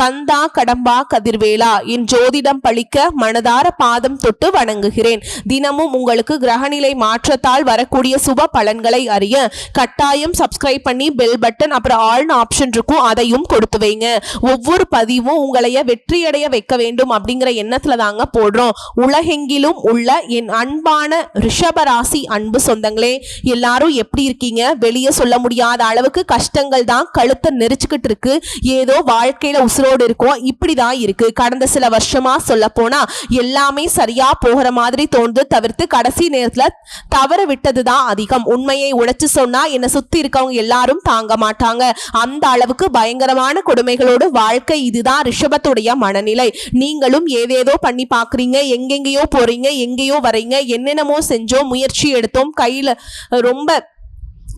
கந்தா கடம்பா கதிர்வேலா என் ஜோதிடம் பழிக்க மனதார பாதம் தொட்டு வணங்குகிறேன். தினமும் உங்களுக்கு கிரகநிலை மாற்றத்தால் வரக்கூடிய சுப பலன்களை அறிய கட்டாயம் சப்ஸ்கிரைப் பண்ணி பெல் பட்டன் அப்புறம் ஆள்னு ஆப்ஷன் இருக்கும் அதையும் கொடுத்து வைங்க. ஒவ்வொரு பதிவும் உங்களைய வெற்றியடைய வைக்க வேண்டும் அப்படிங்கிற எண்ணத்துல தாங்க போடுறோம். உலகெங்கிலும் உள்ள என் அன்பான ரிஷபராசி அன்பு சொந்தங்களே எல்லாரும் எப்படி இருக்கீங்க? வெளியே சொல்ல முடியாத அளவுக்கு கஷ்டங்கள் தான் கழுத்தை நெரிச்சுக்கிட்டு இருக்கு. ஏதோ வாழ்க்கையில இருக்கும் இருக்கோம். இப்படிதான் இருக்கு. கடந்த சில வருஷமா சொல்ல போனா எல்லாமே சரியா போகிற மாதிரி தோன்று தவிர்த்து கடைசி நேரத்துல தவற விட்டதுதான் அதிகம். உண்மையை உடைச்சு சொன்னா என்னை சுத்தி இருக்கவங்க எல்லாரும் தாங்க மாட்டாங்க. அந்த அளவுக்கு பயங்கரமான கொடுமைகளோடு வாழ்க்கை இதுதான் ரிஷபத்துடைய மனநிலை. நீங்களும் ஏதேதோ பண்ணி பாக்குறீங்க. எங்கெங்கேயோ போறீங்க. எங்கேயோ வரீங்க. என்னென்னமோ செஞ்சோம். முயற்சி எடுத்தோம். கையில ரொம்ப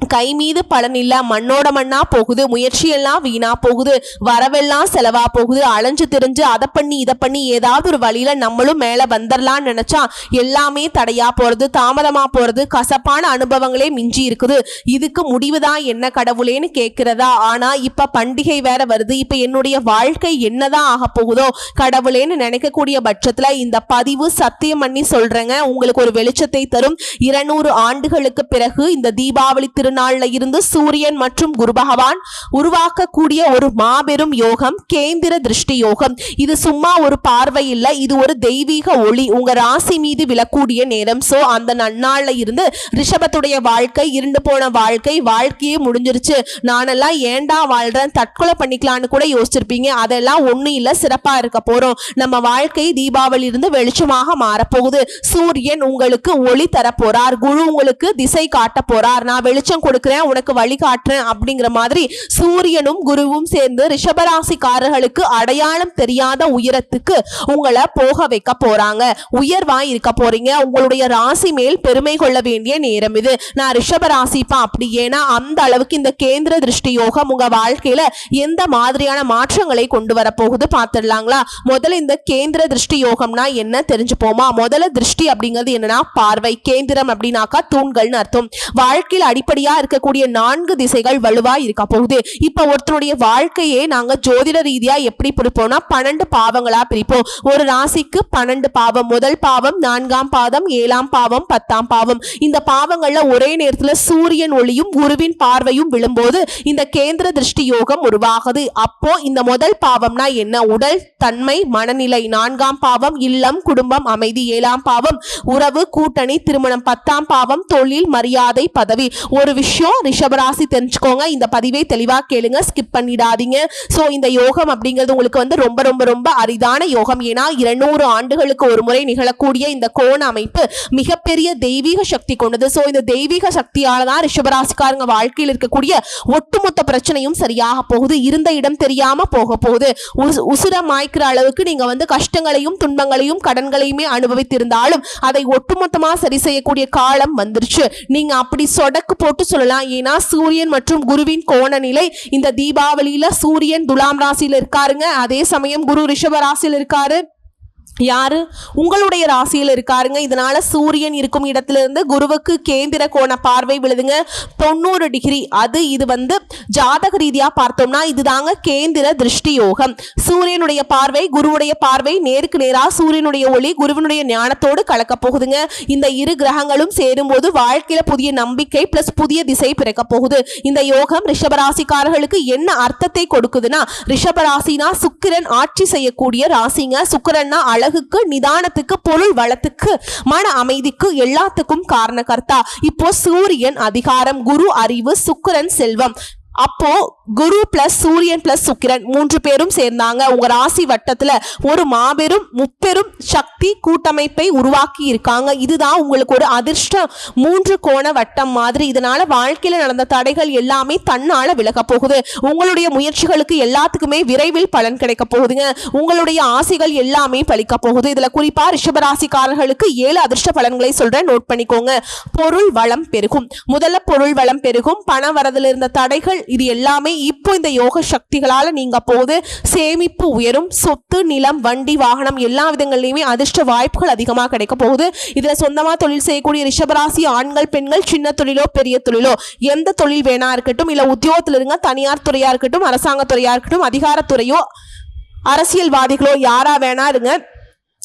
கை மீது பலன் இல்ல மண்ணோட மண்ணா போகுது முயற்சியெல்லாம் வீணா போகுது வரவெல்லாம் செலவா போகுது அலைஞ்சு திரிஞ்சு அதை பண்ணி இதை பண்ணி ஏதாவது ஒரு வழியில நம்மளும் மேல வந்துடலாம்னு நினைச்சா எல்லாமே தடையா போறது தாமதமா போறது கசப்பான அனுபவங்களே மிஞ்சி இருக்குது. இதுக்கு முடிவுதான் என்ன கடவுளேன்னு கேட்கிறதா? ஆனா இப்ப பண்டிகை வேற வருது இப்ப என்னுடைய வாழ்க்கை என்னதான் ஆக போகுதோ கடவுளேன்னு நினைக்கக்கூடிய பட்சத்துல இந்த பதிவு சத்தியம் பண்ணி சொல்றேங்க. உங்களுக்கு ஒரு வெளிச்சத்தை தரும். இருநூறு ஆண்டுகளுக்கு பிறகு இந்த தீபாவளி திரு திருநாள்ல இருந்து சூரியன் மற்றும் குரு பகவான் உருவாக்கக்கூடிய ஒரு மாபெரும் யோகம் கேந்திர திருஷ்டி யோகம். இது சும்மா ஒரு பார்வை இல்லை இது ஒரு தெய்வீக ஒளி. உங்க ராசி மீது விழக்கூடிய நேரம். சோ அந்த நன்னாள்ல இருந்து ரிஷபத்துடைய வாழ்க்கை இருண்டு போன வாழ்க்கை வாழ்க்கையே முடிஞ்சிருச்சு. நானெல்லாம் ஏண்டா வாழ்றேன்? தற்கொலை பண்ணிக்கலாம்னு கூட யோசிச்சிருப்பீங்க. அதெல்லாம் ஒண்ணும் இல்ல சிறப்பா இருக்க போறோம். நம்ம வாழ்க்கை தீபாவளி இருந்து வெளிச்சமாக மாறப்போகுது. சூரியன் உங்களுக்கு ஒளி தர போறார் குரு உங்களுக்கு திசை காட்ட போறார் நான் வெளிச்சம் கொடுக்கிறேன் உனக்கு வழிகாட்டுறேன் அப்படிங்கிற மாதிரி சூரியனும் குருவும் சேர்ந்து ரிஷபராசிக்காரர்களுக்கு அடையாளம் தெரியாத உயரத்துக்கு உங்களை போக வைக்க போறாங்க. உயர்வா இருக்க போறீங்க. உங்களுடைய ராசி மேல் பெருமை கொள்ள வேண்டிய நேரம் இது. நான் ரிஷப ராசிப்பா அப்படி ஏன்னா அந்த அளவுக்கு இந்த கேந்திர திருஷ்டி யோகம் உங்க வாழ்க்கையில எந்த மாதிரியான மாற்றங்களை கொண்டு வர போகுது பார்த்துடலாங்களா முதல்ல இந்த கேந்திர திருஷ்டி யோகம்னா என்ன தெரிஞ்சுப்போமா? முதல்ல திருஷ்டி அப்படிங்கிறது என்னன்னா பார்வை கேந்திரம் அப்படின்னாக்கா தூண்கள்னு அர்த்தம். வாழ்க்கையில் அடிப்படையா இருக்கக்கூடிய நான்கு திசைகள் வலுவா இருக்க போகுது. இப்ப ஒருத்தருடைய வாழ்க்கையே நாங்க ஜோதிட ரீதியா எப்படி பிரிப்போம்னா பன்னெண்டு பாவங்களா பிரிப்போம். ஒரு ராசிக்கு பன்னெண்டு பாவம் முதல் பாவம் நான்காம் பாதம் ஏழாம் பாவம் பத்தாம் பாவம். இந்த பாவங்கள்ல ஒரே நேரத்துல சூரியன் ஒளியும் குருவின் பார்வையும் விழும்போது இந்த கேந்திர திருஷ்டி யோகம் உருவாகுது. அப்போ இந்த முதல் பாவம்னா என்ன? உடல் தன்மை மனநிலை. நான்காம் பாவம் இல்லம் குடும்பம் அமைதி. ஏழாம் பாவம் உறவு கூட்டணி திருமணம். பத்தாம் பாவம் தொழில் மரியாதை பதவி. ஒரு விஷயம் ரிஷபராசி தெரிஞ்சுக்கோங்க. இந்த பதிவை தெளிவா கேளுங்க ஸ்கிப் பண்ணிடாதீங்க. சோ இந்த யோகம் அப்படிங்கிறது உங்களுக்கு வந்து ரொம்ப ரொம்ப ரொம்ப அரிதான யோகம். ஏன்னா இருநூறு ஆண்டுகளுக்கு ஒரு முறை நிகழக்கூடிய இந்த கோண அமைப்பு மிகப்பெரிய தெய்வீக சக்தி கொண்டது. சோ இந்த தெய்வீக சக்தியால தான் ரிஷபராசிக்காரங்க வாழ்க்கையில் இருக்கக்கூடிய ஒட்டுமொத்த பிரச்சனையும் சரியாக போகுது. இருந்த இடம் தெரியாம போக போகுது. உசு- உசுர மாய்க்கிற அளவுக்கு நீங்க வந்து கஷ்டங்களையும் துன்பங்களையும் கடன்களையுமே அனுபவித்திருந்தாலும் அதை ஒட்டுமொத்தமா சரி செய்யக்கூடிய காலம் வந்துருச்சு. நீங்க அப்படி சொடக்கு போட்டு சொல்லலாம். ஏன்னா சூரியன் மற்றும் குருவின் கோண நிலை இந்த தீபாவளியில சூரியன் துலாம் ராசியில் இருக்காருங்க. அதே சமயம் குரு ரிஷப ராசியில் இருக்காரு. யாரு? உங்களுடைய ராசியில் இருக்காருங்க. இதனால சூரியன் இருக்கும் இடத்துல இருந்து குருவுக்கு கேந்திர கோண பார்வை விழுதுங்க. தொண்ணூறு டிகிரி. அது இது வந்து ஜாதக ரீதியா பார்த்தோம்னா இதுதாங்க கேந்திர திருஷ்டி யோகம். சூரியனுடைய பார்வை குருவுடைய பார்வை நேருக்கு நேரா சூரியனுடைய ஒளி குருவினுடைய ஞானத்தோடு கலக்க போகுதுங்க. இந்த இரு கிரகங்களும் சேரும்போது வாழ்க்கையில புதிய நம்பிக்கை பிளஸ் புதிய திசை பிறக்க போகுது. இந்த யோகம் ரிஷபராசிக்காரர்களுக்கு என்ன அர்த்தத்தை கொடுக்குதுன்னா ரிஷபராசினா சுக்கிரன் ஆட்சி செய்யக்கூடிய ராசிங்க. சுக்கிரன்னா அழகுக்கு நிதானத்துக்கு பொருள் வளத்துக்கு மன அமைதிக்கு எல்லாத்துக்கும் காரணகர்த்தா. இப்போ சூரியன் அதிகாரம் குரு அறிவு சுக்கிரன் செல்வம். அப்போ குரு பிளஸ் சூரியன் பிளஸ் சுக்கிரன் மூன்று பேரும் சேர்ந்தாங்க. உங்க ராசி வட்டத்துல ஒரு மாபெரும் முப்பெரும் சக்தி கூட்டமைப்பை உருவாக்கி இருக்காங்க. இதுதான் உங்களுக்கு ஒரு அதிர்ஷ்ட மூன்று கோண வட்டம் மாதிரி இதனால வாழ்க்கையில நடந்த தடைகள் எல்லாமே தன்னால விலக போகுது. உங்களுடைய முயற்சிகளுக்கு எல்லாத்துக்குமே விரைவில் பலன் கிடைக்க போகுதுங்க. உங்களுடைய ஆசைகள் எல்லாமே பலிக்க போகுது. இதுல குறிப்பா ரிஷபராசிக்காரர்களுக்கு ஏழு அதிர்ஷ்ட பலன்களை சொல்றேன். நோட் பண்ணிக்கோங்க. பொருள் வளம் பெருகும். முதல்ல பொருள் வளம் பெருகும். பண வரதுல இருந்த தடைகள் இது எல்லாமே இப்போ இந்த யோக சக்திகளால் நீங்கள் போது சேமிப்பு உயரும் சொத்து நிலம் வண்டி வாகனம் எல்லா விதங்கள்லையுமே அதிர்ஷ்ட வாய்ப்புகள் அதிகமாக கிடைக்க போகுது. இதில் சொந்தமாக தொழில் செய்யக்கூடிய ரிஷபராசி ஆண்கள் பெண்கள் சின்ன தொழிலோ பெரிய தொழிலோ எந்த தொழில் வேணா இருக்கட்டும் இல்லை உத்தியோகத்தில் இருங்க தனியார் துறையாக இருக்கட்டும் அரசாங்க துறையாக இருக்கட்டும் அதிகாரத்துறையோ அரசியல்வாதிகளோ யாரா வேணா இருங்க.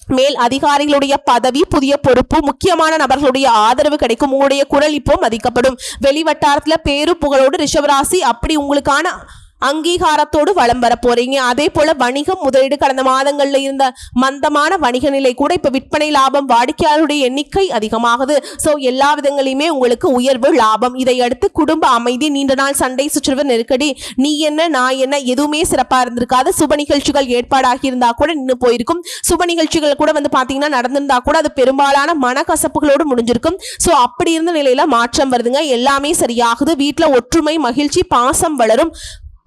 மேல் அதிகாரிகளுடைய பதவி புதிய பொறுப்பு முக்கியமான நபர்களுடைய ஆதரவு கிடைக்கும். உங்களுடைய குரல் இப்போ மதிக்கப்படும். வெளிவட்டாரத்தில் பேரு புகழோடு ரிஷபராசி அப்படி உங்களுக்கான அங்கீகாரத்தோடு வலம் வர போறீங்க. அதே போல வணிகம் முதலீடு கடந்த மாதங்கள்ல இருந்த மந்தமான வணிக நிலை கூட இப்ப விற்பனை லாபம் வாடிக்கையாளருடைய எண்ணிக்கை அதிகமாகுது. சோ எல்லா விதங்களையுமே உங்களுக்கு உயர்வு லாபம். இதை அடுத்து குடும்ப அமைதி நீண்ட நாள் சண்டை சுற்றுவு நெருக்கடி நீ என்ன நான் என்ன எதுவுமே சிறப்பா இருந்திருக்காது. சுப நிகழ்ச்சிகள் ஏற்பாடாகி இருந்தா கூட நின்று போயிருக்கும். சுப நிகழ்ச்சிகள் கூட வந்து பாத்தீங்கன்னா நடந்திருந்தா கூட அது பெரும்பாலான மனக்கசப்புகளோடு முடிஞ்சிருக்கும். சோ அப்படி இருந்த நிலையில மாற்றம் வருதுங்க. எல்லாமே சரியாகுது. வீட்டுல ஒற்றுமை மகிழ்ச்சி பாசம் வளரும்.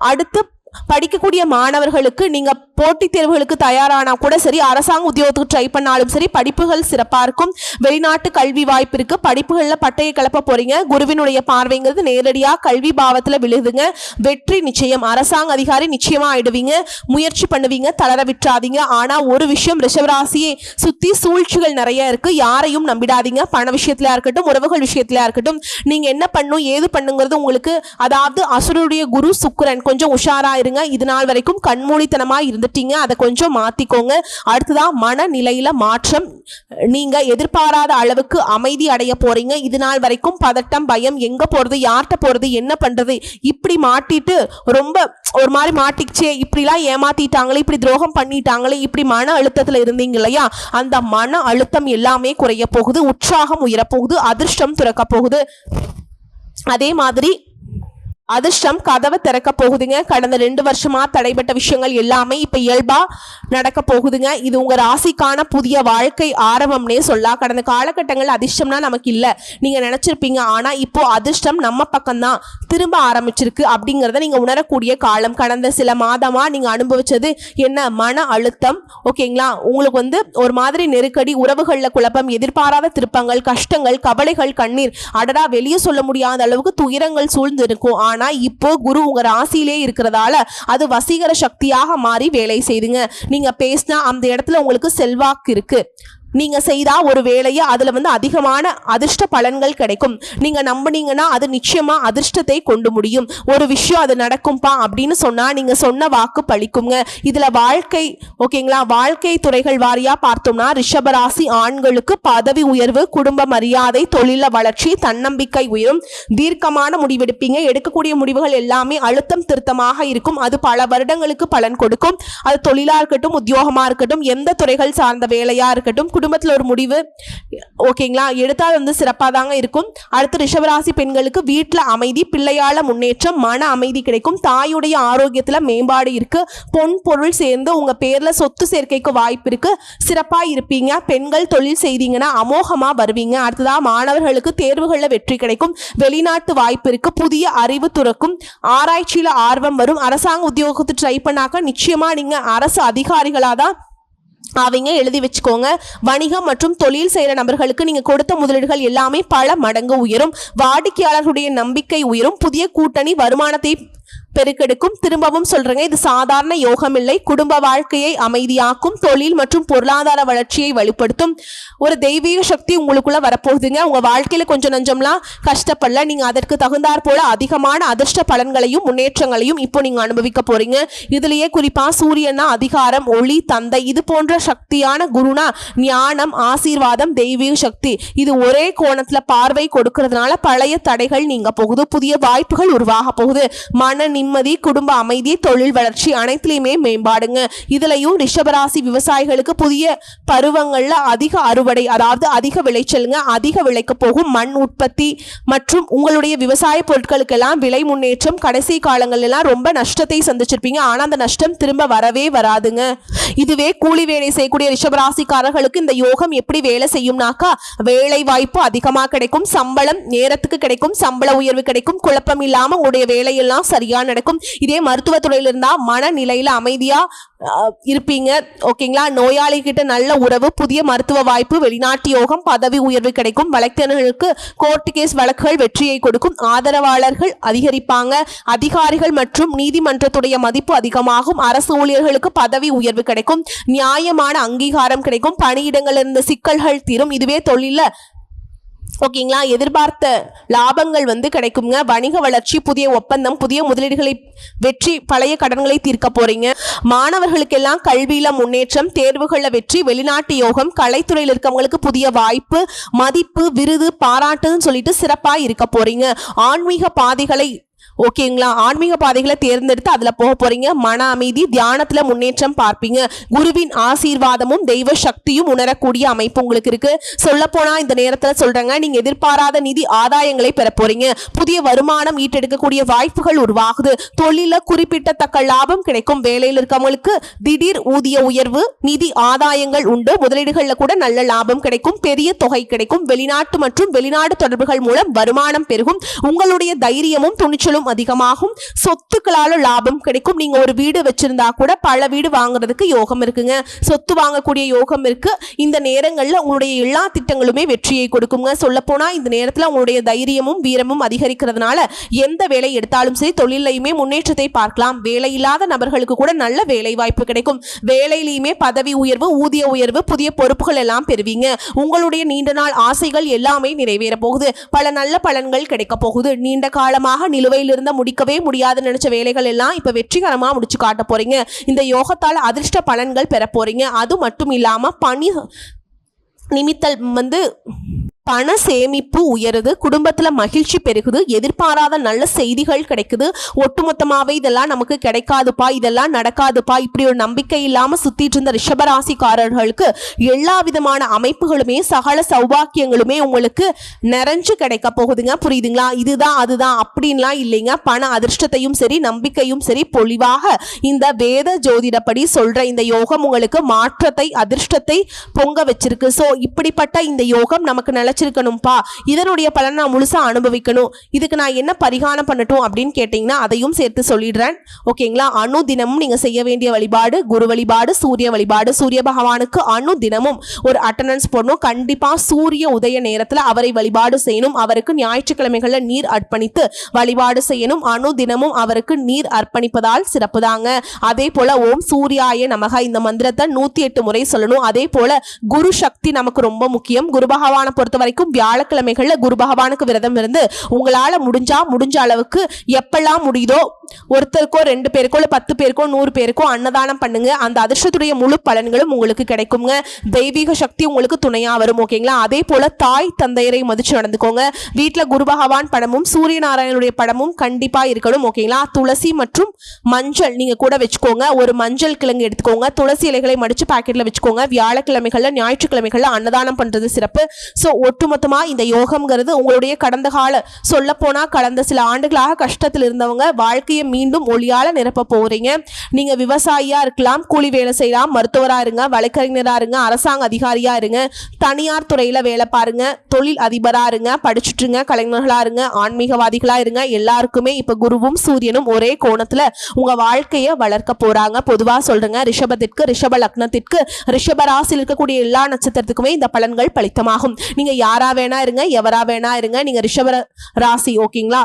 அடுத்து படிக்கக்கூடிய மாணவர்களுக்கு நீங்க போட்டித் தேர்வுகளுக்கு தயாரானா கூட சரி அரசாங்க உத்தியோகத்துக்கு ட்ரை பண்ணாலும் சரி படிப்புகள் சிறப்பாக இருக்கும். வெளிநாட்டு கல்வி வாய்ப்பு இருக்குது படிப்புகளில் பட்டையை கிளப்ப போகிறீங்க குருவினுடைய பார்வைங்கிறது நேரடியாக கல்வி பாவத்தில் விழுதுங்க வெற்றி நிச்சயம். அரசாங்க அதிகாரி நிச்சயமாக ஆயிடுவீங்க. முயற்சி பண்ணுவீங்க. தளர விட்டுறாதீங்க. ஆனால் ஒரு விஷயம் ரிஷவராசியை சுற்றி சூழ்ச்சிகள் நிறைய இருக்குது யாரையும் நம்பிடாதீங்க. பண விஷயத்திலயா இருக்கட்டும் உறவுகள் விஷயத்திலயா இருக்கட்டும். நீங்கள் என்ன பண்ணும் ஏது பண்ணுங்கிறது உங்களுக்கு அதாவது அசுரனுடைய குரு சுக்கரன் கொஞ்சம் உஷாராக இருங்க. இது நாள் வரைக்கும் கண்மூடித்தனமா இருந்துட்டீங்க அதை கொஞ்சம் மாற்றிக்கோங்க அடுத்ததான் மனநிலையில் மாற்றம். நீங்கள் எதிர்பாராத அளவுக்கு அமைதி அடைய போகிறீங்க இது நாள் வரைக்கும் பதட்டம் பயம் எங்கே போகிறது யார்கிட்ட போகிறது என்ன பண்ணுறது இப்படி மாட்டிட்டு ரொம்ப ஒரு மாதிரி மாட்டிக்கிச்சே. இப்படிலாம் ஏமாத்திட்டாங்களே இப்படி துரோகம் பண்ணிட்டாங்களே இப்படி மன அழுத்தத்தில் இருந்தீங்க இல்லையா? அந்த மன அழுத்தம் எல்லாமே குறைய போகுது. உற்சாகம் உயரப்போகுது அதிர்ஷ்டம் துறக்க போகுது. அதே மாதிரி அதிர்ஷ்டம் கதவை திறக்க போகுதுங்க. கடந்த ரெண்டு வருஷமா தடைபட்ட விஷயங்கள் எல்லாமே இப்ப இயல்பா நடக்க போகுதுங்க. இது உங்க ராசிக்கான புதிய வாழ்க்கை ஆரம்பம்னே சொல்லலாம். கடந்த காலகட்டங்கள் அதிர்ஷ்டம்னா நமக்கு இல்ல. நீங்க நினைச்சிருப்பீங்க ஆனா இப்போ அதிர்ஷ்டம் நம்ம பக்கம்தான். திரும்ப ஆரம்பிச்சிருக்கு அப்படிங்கறத நீங்க உணரக்கூடிய காலம். கடந்த சில மாதமா நீங்க அனுபவிச்சது என்ன? மன அழுத்தம். ஓகேங்களா? உங்களுக்கு வந்து ஒரு மாதிரி நெருக்கடி உறவுகள்ல குழப்பம் எதிர்பாராத திருப்பங்கள் கஷ்டங்கள் கவலைகள் கண்ணீர். அடடா வெளியே சொல்ல முடியாத அளவுக்கு துயரங்கள் சூழ்ந்து இருக்கும் ஆனா இப்போ குரு உங்க ராசியிலே இருக்கிறதால அது வசீகர சக்தியாக மாறி வேலை செய்துங்க. நீங்க பேசினா அந்த இடத்துல உங்களுக்கு செல்வாக்கு இருக்கு. நீங்க செய்தா ஒரு வேலையை அதுல வந்து அதிகமான அதிர்ஷ்ட பலன்கள் கிடைக்கும். நீங்க நம்புனீங்கன்னா அது நிச்சயமா அதிர்ஷ்டத்தை கொண்டு முடியும். ஒரு விஷயம் அது நடக்கும்பா அப்படின்னு சொன்னா நீங்க சொன்ன வாக்கு பழிக்குங்க. இதுல வாழ்க்கை ஓகேங்களா? வாழ்க்கை துறைகள் வாரியா பார்த்தோம்னா ரிஷபராசி ஆண்களுக்கு பதவி உயர்வு குடும்ப மரியாதை தொழில வளர்ச்சி தன்னம்பிக்கை உயரும். தீர்க்கமான முடிவெடுப்பீங்க. எடுக்கக்கூடிய முடிவுகள் எல்லாமே அழுத்தம் திருத்தமாக இருக்கும். அது பல வருடங்களுக்கு பலன் கொடுக்கும். அது தொழிலா இருக்கட்டும் உத்தியோகமா இருக்கட்டும் எந்த துறைகள் சார்ந்த வேலையா இருக்கட்டும் குடும்பத்தில் ஒரு முடிவு ஓகேங்களா? எடுத்தால் வந்து சிறப்பாக தாங்க இருக்கும். அடுத்து ரிஷபராசி பெண்களுக்கு வீட்டில் அமைதி பிள்ளையால் முன்னேற்றம் மன அமைதி கிடைக்கும். தாயுடைய ஆரோக்கியத்தில் மேம்பாடு இருக்கு. பொன் பொருள் சேர்ந்து உங்கள் பேரில் சொத்து சேர்க்கைக்கு வாய்ப்பு இருக்கு. சிறப்பாக இருப்பீங்க. பெண்கள் தொழில் செய்தீங்கன்னா அமோகமாக வருவீங்க. அடுத்ததாக மாணவர்களுக்கு தேர்வுகளில் வெற்றி கிடைக்கும். வெளிநாட்டு வாய்ப்பு இருக்கு. புதிய அறிவு துறக்கும். ஆராய்ச்சியில் ஆர்வம் வரும். அரசாங்க உத்தியோகத்தை ட்ரை பண்ணாக்க நிச்சயமாக நீங்கள் அரசு அதிகாரிகளாக தான் அவங்க எழுதி வச்சுக்கோங்க. வணிகம் மற்றும் தொழில் செய்கிற நபர்களுக்கு நீங்கள் கொடுத்த முதலீடுகள் எல்லாமே பல மடங்கு உயரும். வாடிக்கையாளர்களுடைய நம்பிக்கை உயரும். புதிய கூட்டணி வருமானத்தை பெருக்கெடுக்கும். திரும்பவும் சொல்றேங்க இது சாதாரண யோகம் இல்லை குடும்ப வாழ்க்கையை அமைதியாக்கும் தொழில் மற்றும் பொருளாதார வளர்ச்சியை வலுப்படுத்தும். ஒரு தெய்வீக சக்தி உங்களுக்குள்ள வரப்போகுதுங்க. உங்க வாழ்க்கையில கொஞ்சம் நஞ்சம்லாம் கஷ்டப்படல. நீங்க அதற்கு தகுந்தாற் போல அதிகமான அதிர்ஷ்ட பலன்களையும் முன்னேற்றங்களையும் இப்போ நீங்க அனுபவிக்க போறீங்க. இதுலயே குறிப்பா சூரியனா அதிகாரம் ஒளி தந்தை இது போன்ற சக்தியான குருனா ஞானம் ஆசீர்வாதம் தெய்வீக சக்தி. இது ஒரே கோணத்துல பார்வை கொடுக்கறதுனால பழைய தடைகள் நீங்க போகுது. புதிய வாய்ப்புகள் உருவாக போகுது. மன நிம்மதி குடும்ப அமைதி தொழில் வளர்ச்சி அனைத்துலயுமே மேம்பாடுங்க. இதுலயும் ரிஷபராசி விவசாயிகளுக்கு புதிய பருவங்கள்ல அதிக அறுவடை அதாவது அதிக விளைச்சலுங்க அதிக விளைக்க போகும் மண் உற்பத்தி மற்றும் உங்களுடைய விவசாய பொருட்களுக்கெல்லாம் விலை முன்னேற்றம் கடைசி காலங்கள்லாம் ரொம்ப நஷ்டத்தை சந்திச்சிருப்பீங்க. ஆனா அந்த நஷ்டம் திரும்ப வரவே வராதுங்க. இதுவே கூலி வேலை செய்யக்கூடிய ரிஷபராசிக்காரர்களுக்கு இந்த யோகம் எப்படி வேலை செய்யும்னாக்கா வேலை வாய்ப்பு அதிகமாக கிடைக்கும் சம்பளம் நேரத்துக்கு கிடைக்கும் சம்பள உயர்வு கிடைக்கும் குழப்பம் இல்லாம உங்களுடைய வேலையெல்லாம் சரியான தான் நடக்கும். இதே மருத்துவத்துறையில் இருந்தால் மனநிலையில் அமைதியாக அமைதியா இருப்பீங்க. ஓகேங்களா? நோயாளி கிட்ட நல்ல உறவு புதிய மருத்துவ வாய்ப்பு வெளிநாட்டு யோகம் பதவி உயர்வு கிடைக்கும். வழக்கறிஞர்களுக்கு கோர்ட் கேஸ் வழக்குகள் வெற்றியை கொடுக்கும். ஆதரவாளர்கள் அதிகரிப்பாங்க. அதிகாரிகள் மற்றும் நீதிமன்றத்துடைய மதிப்பு அதிகமாகும். அரசு ஊழியர்களுக்கு பதவி உயர்வு கிடைக்கும். நியாயமான அங்கீகாரம் கிடைக்கும். பணியிடங்கள் இருந்த சிக்கல்கள் தீரும். இதுவே தொழில ஓகேங்களா எதிர்பார்த்த லாபங்கள் வந்து கிடைக்குங்க. வணிக வளர்ச்சி புதிய ஒப்பந்தம் புதிய முதலீடுகளை வெற்றி பழைய கடன்களை தீர்க்க போறீங்க. மாணவர்களுக்கெல்லாம் கல்வியில முன்னேற்றம் தேர்வுகளில் வெற்றி வெளிநாட்டு யோகம் கலைத்துறையில் இருக்கவங்களுக்கு புதிய வாய்ப்பு மதிப்பு விருது பாராட்டுன்னு சொல்லிட்டு சிறப்பாக இருக்க போறீங்க. ஆன்மீக பாதைகளை ஓகேங்களா? ஆன்மீக பாதைகளை தேர்ந்தெடுத்து அதில் போக போறீங்க. மன அமைதி தியானத்தில் முன்னேற்றம் பார்ப்பீங்க. குருவின் ஆசீர்வாதமும் தெய்வ சக்தியும் உணரக்கூடிய அமைப்பு உங்களுக்கு இருக்கு. சொல்ல போனா இந்த நேரத்தில் சொல்றேங்க. நீங்க எதிர்பாராத நிதி ஆதாயங்களை பெற போறீங்க. புதிய வருமானம் ஈட்டெடுக்கக்கூடிய வாய்ப்புகள் உருவாகுது. தொழில குறிப்பிட்டத்தக்க லாபம் கிடைக்கும் வேலையில் இருக்கவங்களுக்கு திடீர் ஊதிய உயர்வு நிதி ஆதாயங்கள் உண்டு. முதலீடுகளில் கூட நல்ல லாபம் கிடைக்கும். பெரிய தொகை கிடைக்கும். வெளிநாட்டு மற்றும் வெளிநாடு தொடர்புகள் மூலம் வருமானம் பெருகும். உங்களுடைய தைரியமும் துணிச்சலும் அதிகமாகும். சொத்துக்களால லாபம் கிடைக்கும். நீங்க ஒரு வீடு வச்சிருந்தா கூட பல வீடு வாங்குறதுக்கு யோகம் இருக்குங்க. சொத்து வாங்கக்கூடிய யோகம் இருக்கு. இந்த நேரங்களில் உங்களுடைய எல்லா திட்டங்களுமே வெற்றியை கொடுக்குங்க. சொல்ல போனா இந்த நேரத்தில் உங்களுடைய தைரியமும் வீரமும் அதிகரிக்கிறதுனால எந்த வேலை எடுத்தாலும் சரி தொழிலையுமே முன்னேற்றத்தை பார்க்கலாம். வேலை இல்லாத நபர்களுக்கு கூட நல்ல வேலை வாய்ப்பு கிடைக்கும். வேலையிலையுமே பதவி உயர்வு ஊதிய உயர்வு புதிய பொறுப்புகள் எல்லாம் பெறுவீங்க. உங்களுடைய நீண்ட நாள் ஆசைகள் எல்லாமே நிறைவேற போகுது. பல நல்ல பலன்கள் கிடைக்க போகுது. நீண்ட காலமாக நிலுவையில் இருந்த முடிக்கவே முடியாதுன்னு நினைச்ச வேலைகள் எல்லாம் இப்போ வெற்றிகரமாக முடிச்சு காட்ட போறீங்க. இந்த யோகத்தால் அதிர்ஷ்ட பலன்கள் பெற போறீங்க. அது மட்டும் இல்லாமல் பணி நிமித்தல் வந்து பண சேமிப்பு உயருது குடும்பத்தில் மகிழ்ச்சி பெருகுது எதிர்பாராத நல்ல செய்திகள் கிடைக்குது. ஒட்டுமொத்தமாகவே இதெல்லாம் நமக்கு கிடைக்காதுப்பா இதெல்லாம் நடக்காதுப்பா. இப்படி ஒரு நம்பிக்கை இல்லாமல் சுற்றிட்டு இருந்த ரிஷபராசிக்காரர்களுக்கு எல்லா விதமான அமைப்புகளுமே சகல சௌபாக்கியங்களுமே உங்களுக்கு நிறைஞ்சு கிடைக்க போகுதுங்க. புரியுதுங்களா? இதுதான் அதுதான். அப்படின்லாம் இல்லைங்க. பண அதிர்ஷ்டத்தையும் சரி நம்பிக்கையும் சரி பொலிவாக இந்த வேத ஜோதிடப்படி சொல்ற இந்த யோகம் உங்களுக்கு மாற்றத்தை அதிர்ஷ்டத்தை பொங்க வச்சிருக்கு. ஸோ இப்படிப்பட்ட இந்த யோகம் நமக்கு நிலைச்சிருக்கணும்ப்பா இதனுடைய பலன் நான் முழுசா அனுபவிக்கணும். இதுக்கு நான் என்ன பரிகாரம் பண்ணட்டும் அப்படின்னு கேட்டிங்கன்னா அதையும் சேர்த்து சொல்லிடுறேன். ஓகேங்களா? அணு தினமும் நீங்கள் செய்ய வேண்டிய வழிபாடு குரு வழிபாடு சூரிய வழிபாடு சூரிய பகவானுக்கு அணு தினமும் ஒரு அட்டண்டன்ஸ் போடணும். கண்டிப்பாக சூரிய உதய நேரத்தில் அவரை வழிபாடு செய்யணும். அவருக்கு ஞாயிற்றுக்கிழமைகளில் நீர் அர்ப்பணித்து வழிபாடு செய்யணும். அணு தினமும் அவருக்கு நீர் அர்ப்பணிப்பதால் சிறப்பு தாங்க. அதே போல ஓம் சூர்யாய நமக இந்த மந்திரத்தை நூத்தி எட்டு முறை சொல்லணும். அதே போல குரு சக்தி நமக்கு ரொம்ப முக்கியம். குரு பகவானை பொறுத்தவரை வரைக்கும் வியாழக்கிழமைகளில் குரு பகவானுக்கு விரதம் இருந்து உங்களால் முடிஞ்சா முடிஞ்ச அளவுக்கு எப்பெல்லாம் முடியுதோ ஒருத்தருக்கோ ரெண்டு பேருக்கோ இல்லை பத்து பேருக்கோ நூறு பேருக்கோ அன்னதானம் பண்ணுங்க. அந்த அதிர்ஷ்டத்துடைய முழு பலன்களும் உங்களுக்கு கிடைக்குங்க. தெய்வீக சக்தி உங்களுக்கு துணையா வரும் ஓகேங்களா அதே போல தாய் தந்தையரை மதிச்சு நடந்துக்கோங்க. வீட்டில் குரு பகவான் படமும் சூரிய நாராயணனுடைய படமும் கண்டிப்பா இருக்கணும் ஓகேங்களா துளசி மற்றும் மஞ்சள் நீங்க கூட வச்சுக்கோங்க. ஒரு மஞ்சள் கிழங்கு எடுத்துக்கோங்க. துளசி இலைகளை மடிச்சு பாக்கெட்ல வச்சுக்கோங்க. வியாழக்கிழமைகள்ல ஞாயிற்றுக்கிழமைகள்ல அன்னதானம் பண்றது சிறப்பு. ஸோ ஒட்டுமொத்தமா இந்த யோகம்ங்கிறது உங்களுடைய கடந்த கால சொல்ல போனா கடந்த சில ஆண்டுகளாக கஷ்டத்தில் இருந்தவங்க வாழ்க்கையை மீண்டும் ஒளியால நிரப்ப போறீங்க. நீங்க விவசாயியா இருக்கலாம் கூலி வேலை செய்யலாம் மருத்துவரா இருங்க வழக்கறிஞரா இருங்க அரசாங்க அதிகாரியாக இருங்க தனியார் துறையில் வேலை பாருங்க தொழில் அதிபரா இருங்க படிச்சுட்டுருங்க கலைஞர்களா இருங்க ஆன்மீகவாதிகளாக இருங்க. எல்லாருக்குமே இப்போ குருவும் சூரியனும் ஒரே கோணத்தில் உங்க வாழ்க்கையை வளர்க்க போறாங்க. பொதுவாக சொல்றேங்க ரிஷபத்திற்கு ரிஷப லக்னத்திற்கு ரிஷப ராசியில் இருக்கக்கூடிய எல்லா நட்சத்திரத்துக்குமே இந்த பலன்கள் பலித்தமாகும். நீங்க யாராக வேணா இருங்க எவரா வேணா இருங்க நீங்க ரிஷப ராசி ஓகேங்களா?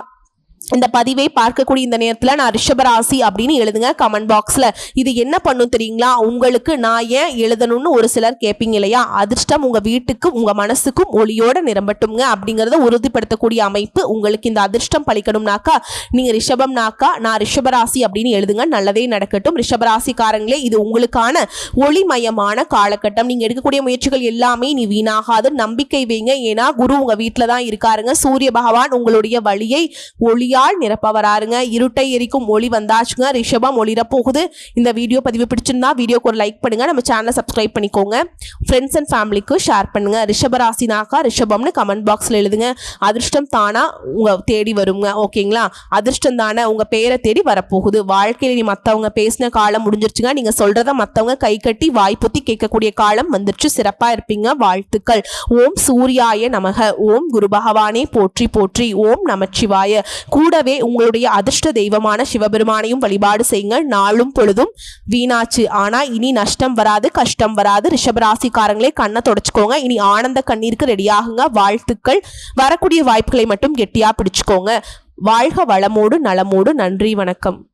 இந்த பதிவை பார்க்கக்கூடிய இந்த நேரத்தில் நான் ரிஷபராசி அப்படின்னு எழுதுங்க. கமெண்ட் பாக்ஸில் இது என்ன பண்ணும் தெரியுங்களா? உங்களுக்கு நான் ஏன் எழுதணும்னு ஒரு சிலர் கேட்பீங்க இல்லையா? அதிர்ஷ்டம் உங்கள் வீட்டுக்கும் உங்கள் மனசுக்கும் ஒளியோட நிரம்பட்டுங்க அப்படிங்கிறத உறுதிப்படுத்தக்கூடிய அமைப்பு உங்களுக்கு இந்த அதிர்ஷ்டம் பழிக்கணும்னாக்கா நீங்கள் ரிஷபம்னாக்கா நான் ரிஷபராசி அப்படின்னு எழுதுங்க. நல்லதே நடக்கட்டும். ரிஷபராசிக்காரங்களே இது உங்களுக்கான ஒளிமயமான காலகட்டம். நீங்கள் எடுக்கக்கூடிய முயற்சிகள் எல்லாமே நீ வீணாகாது. நம்பிக்கை வைங்க. ஏன்னா குரு உங்கள் வீட்டில் தான் இருக்காருங்க. சூரிய பகவான் உங்களுடைய வழியை ஒளிய ஒளியால் நிரப்பவராருங்க. இருட்டை எரிக்கும் ஒளி வந்தாச்சுங்க. ரிஷபம் ஒளிர போகுது. இந்த வீடியோ பதிவு பிடிச்சிருந்தா வீடியோக்கு ஒரு லைக் பண்ணுங்க. நம்ம சேனலை சப்ஸ்கிரைப் பண்ணிக்கோங்க. ஃப்ரெண்ட்ஸ் அண்ட் ஃபேமிலிக்கு ஷேர் பண்ணுங்க. ரிஷபராசினாக்கா ரிஷபம்னு கமெண்ட் பாக்ஸில் எழுதுங்க. அதிர்ஷ்டம் தானா உங்க தேடி வருங்க. ஓகேங்களா அதிர்ஷ்டம் தானே உங்க பேரை தேடி வரப்போகுது. வாழ்க்கையில நீ மற்றவங்க பேசின காலம் முடிஞ்சிருச்சுங்க. நீங்க சொல்கிறத மற்றவங்க கை கட்டி வாய்ப்புத்தி கேட்கக்கூடிய காலம் வந்துருச்சு. சிறப்பா இருப்பீங்க. வாழ்த்துக்கள். ஓம் சூர்யாய நமக. ஓம் குரு பகவானே போற்றி போற்றி. ஓம் நமச்சிவாய. கூடவே உங்களுடைய அதிர்ஷ்ட தெய்வமான சிவபெருமானையும் வழிபாடு செய்யுங்க நாளும் பொழுதும் வீணாச்சு. ஆனா இனி நஷ்டம் வராது கஷ்டம் வராது. ரிஷபராசிக்காரங்களே கண்ணை தொடச்சுக்கோங்க. இனி ஆனந்த கண்ணீருக்கு ரெடியாகுங்க வாழ்த்துக்கள். வரக்கூடிய வாய்ப்புகளை மட்டும் கெட்டியா பிடிச்சுக்கோங்க. வாழ்க வளமோடு நலமோடு. நன்றி வணக்கம்.